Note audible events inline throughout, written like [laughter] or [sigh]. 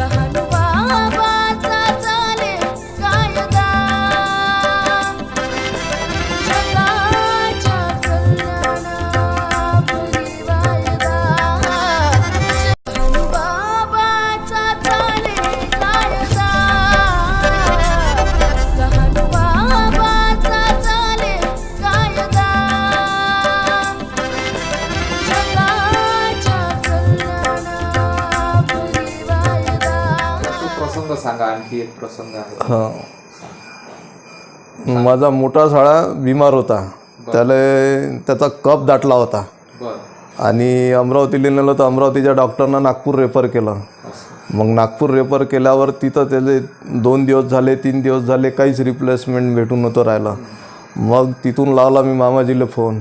लहान सांगा आणखी एक प्रसंग आहे. हा. माझा मोठा शाळा बिमार होता. त्याला त्याचा कप दाटला होता. बर. आणि अमरावतीला नेलं तर अमरावतीच्या डॉक्टरनं नागपूर रेफर केलं. मग नागपूर रेफर केल्यावर तिथं त्याले दोन दिवस झाले तीन दिवस झाले काहीच रिप्लेसमेंट भेटून नव्हतं राहिलं. मग तिथून लावला मी मामाजीला फोन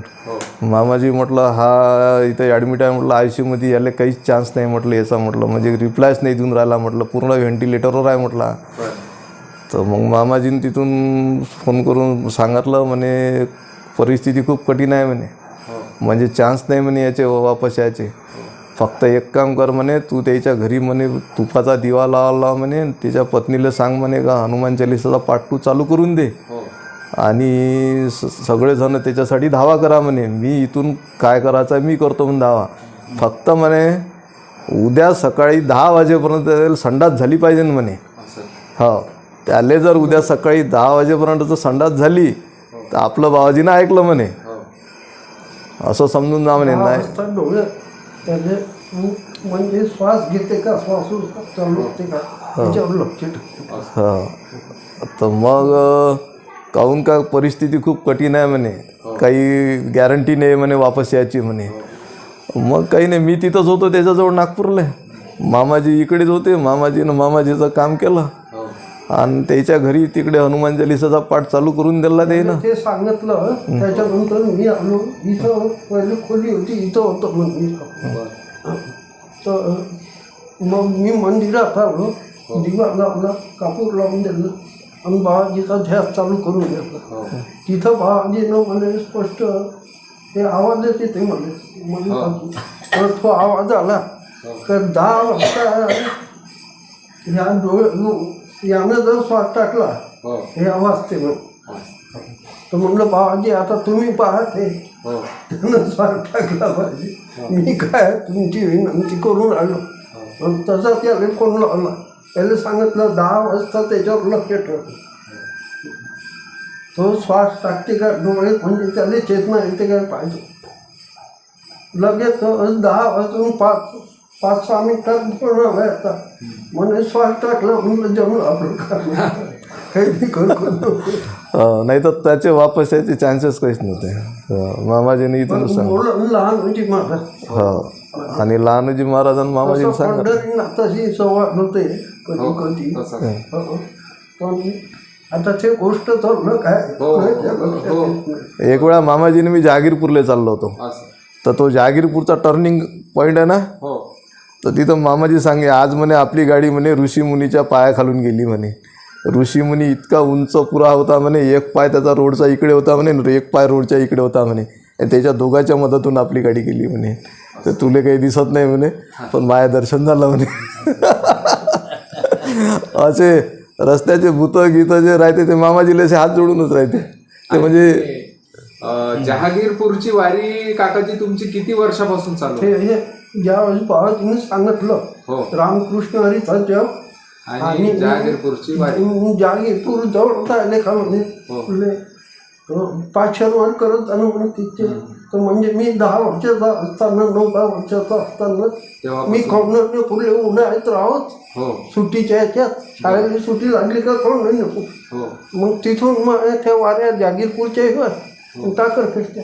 मामाजी म्हटलं हा इथं ॲडमिट आहे म्हटलं आय सीमध्ये याला काहीच चान्स नाही म्हटलं याचा म्हटलं म्हणजे रिप्लायच नाही देऊन राहिला म्हटलं पूर्ण व्हेंटिलेटरवर आहे म्हटलं. तर मग मामाजीने तिथून फोन करून सांगितलं म्हणे परिस्थिती खूप कठीण आहे म्हणे. हो. म्हणजे चान्स नाही म्हणे याचे वापस यायचे. फक्त एक काम कर म्हणे तू त्याच्या घरी म्हणे तुपाचा दिवा लावला म्हणे त्याच्या पत्नीला सांग म्हणे का हनुमान चालिसाचा पाठ तू चालू करून दे. हो. आणि स सगळेजण त्याच्यासाठी धावा करा म्हणे. मी इथून काय करायचं आहे मी करतो म्हणून धावा. फक्त म्हणे उद्या सकाळी दहा वाजेपर्यंत संडास झाली पाहिजे ना म्हणे. हो. त्याले जर उद्या सकाळी दहा वाजेपर्यंत जर संडास झाली तर आपलं बाबाजीनं ऐकलं म्हणे. हो असं समजून जा म्हणे नाही. म्हणजे श्वास घेते का? श्वास ठेवते. हा. तर मग काहून का परिस्थिती खूप कठीण आहे म्हणे काही गॅरंटी नाही म्हणे वापस यायची म्हणे मग काही नाही मी तिथंच होतो त्याच्याजवळ नागपूरला. मामाजी इकडेच होते मामाजीनं मामाजीचं काम केलं. आणि त्याच्या घरी तिकडे हनुमान चालिसाचा पाठ चालू करून दिला ते ना ते सांगितलं त्याच्यानंतर मी आलो. इथं पहिले खोली होती इथं होतं मंदिर तर मग मी मंदिरात आलो. दिवा लावला कापूर लावून दिलं. आणि बाबाजीचा ध्यास चालू करून दिला हो. तिथं बाबाजीनं मला स्पष्ट ते आवाज येते ते मला मला तर तो आवाज आला. तर दहा वाजता ह्या डोळे यानं जर श्वास टाकला हो. हे आवाज ते मग तर म्हणलं बाबाजी आता तुम्ही पाहते. हो. त्यानं श्वास टाकला पाहिजे. मी काय तुमची विनंती करून आलो. तसा त्याला फोन लावला त्याला सांगितलं दहा वाजता त्याच्यावर लक्ष ठेव. तो श्वास टाकते का डोळे म्हणजे त्याला चेतना येते काय पाहिजे. लगेच दहा वाजून पाच पाच सहा मिनिटात पूर्ण व्हायचा म्हणे श्वास टाकला म्हणलं जमलं आपलं नाही तर त्याचे वापस यायचे चान्सेस काहीच नव्हते. मामाजीने इथून सांग मुलं लहान होती माझा हो. आणि लहानजी महाराजांनी मामाजीने सांगितलं. पंढरीनाथ तशी संवाद होते कधी कधी? तसं. हो. पण आता ते गोष्ट तर काय? हो, हो, हो. येत नाही. एक वेळा मामाजीने मी जहागीरपूरला चाललो होतो. असं. तर तो जहागीरपूरचा टर्निंग पॉईंट आहे ना? हो. तर तिथं मामाजी सांगे आज म्हणे आपली गाडी म्हणे ऋषीमुनीच्या पायाखालून गेली म्हणे. ऋषीमुनी इतका उंच पुरा होता म्हणे एक पाय त्याचा रोडचा इकडे होता म्हणे एक पाय रोडच्या इकडे होता म्हणे. आणि त्याच्या दोघांच्या मदतून आपली गाडी गेली म्हणे. तर तुले काही दिसत नाही म्हणे पण माया दर्शन झालं म्हणे. [laughs] [laughs] असे रस्त्याचे भूत गीत जे राहते ते मामाजीला असे हात जोडूनच राहते. ते म्हणजे जहागीरपूरची वारी काकाजी तुमची किती वर्षापासून चालू आहे? ते हे ज्यावेळेस बाबाजीने सांगितलं हो. रामकृष्ण हरीचा जप आणि जहागीरपूरची वारी. जागीरपूर जवळ राहिले का म्हणे हो. फुले पाचशेवर करत म्हणे तिथे. तर म्हणजे मी दहा वर्षाचा असताना नऊ दहा वर्षाचा असताना मी कॉर्नरने फुले उन्हाळ्यात राहत. हो. सुट्टीच्या याच्यात. शाळेला सुट्टी लागली का कोण नाही नको. हो. मग तिथून मग त्या वाऱ्या जागीरपूरच्या इकडं टाकर फिरत्या.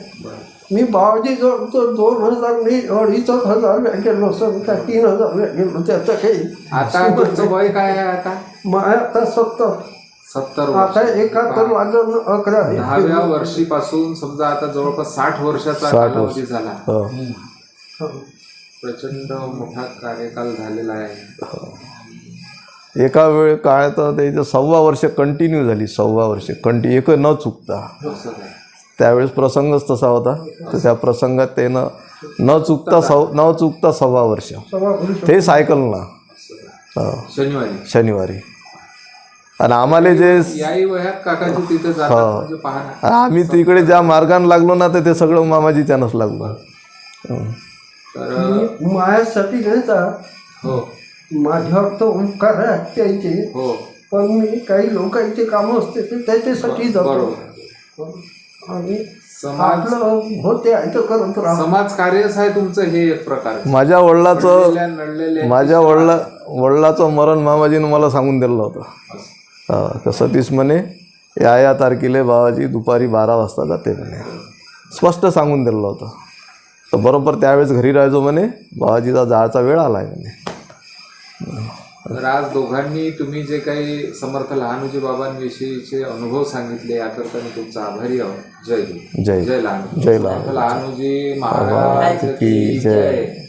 मी बाबाजी जवळ तर दोन हजार नाही अडीच हजार व्या गेलो असं का तीन हजार व्या गेलो. त्याचं काही आता वय काय आता? मग आता सत्तर. सत्तर वर्ष. आता एकाहत्तर लागून अकरा आहे. दहाव्या वर्षीपासून समजा आता जवळपास साठ वर्षाचा कालावधी झाला. हो. हो. प्रचंड मोठा कार्यकाल झालेला आहे. एका वेळ काय तर त्याचं सव्वा वर्ष कंटिन्यू झाली सव्वा वर्ष. कंटिन्यू एक न चुकता. त्यावेळेस प्रसंगच तसा होता. तर त्या प्रसंगात त्यानं न चुकता सव न चुकता सव्वा वर्ष. सव्वा वर्ष. ते सायकल ना. हो. शनिवारी. शनिवारी. आणि आम्हाला जे याही वयात काकाजी तिथे जातात म्हणजे आम्ही तिकडे ज्या मार्गाने लागलो ना तर ते सगळं मामाजीच्यानंच लागलो. हं. तर माझ्यासाठी हो. माझ्यावर तर उपकार आहे त्याचे हो. पण मी काही लोकांचे कामं असते ते त्याच्यासाठी जातो. बरोबर. आणि समाज आपलं होते ऐकं करत राहतो समाज कार्यच आहे तुमचं हे एक प्रकार माझ्या वडिलाचं माझ्या वडिला वडिलाचं मरण मामाजीनं मला सांगून दिलं होतं. हा, तर सतीश म्हणे या या तारखेला बाबाजी दुपारी बारा वाजता जाते म्हणे. स्पष्ट सांगून दिलं होतं. तर बरोबर त्यावेळेस घरी राहायचो म्हणे बाबाजीचा जायचा वेळ आला आहे म्हणे आज दोघांनी तुम्ही जे काही समर्थ लहानोजी बाबांविषयीचे अनुभव सांगितले याकरता मी तुमचा आभारी आहोत. जय जय जय लहान जय लहान लहानोजी महाराज की जय.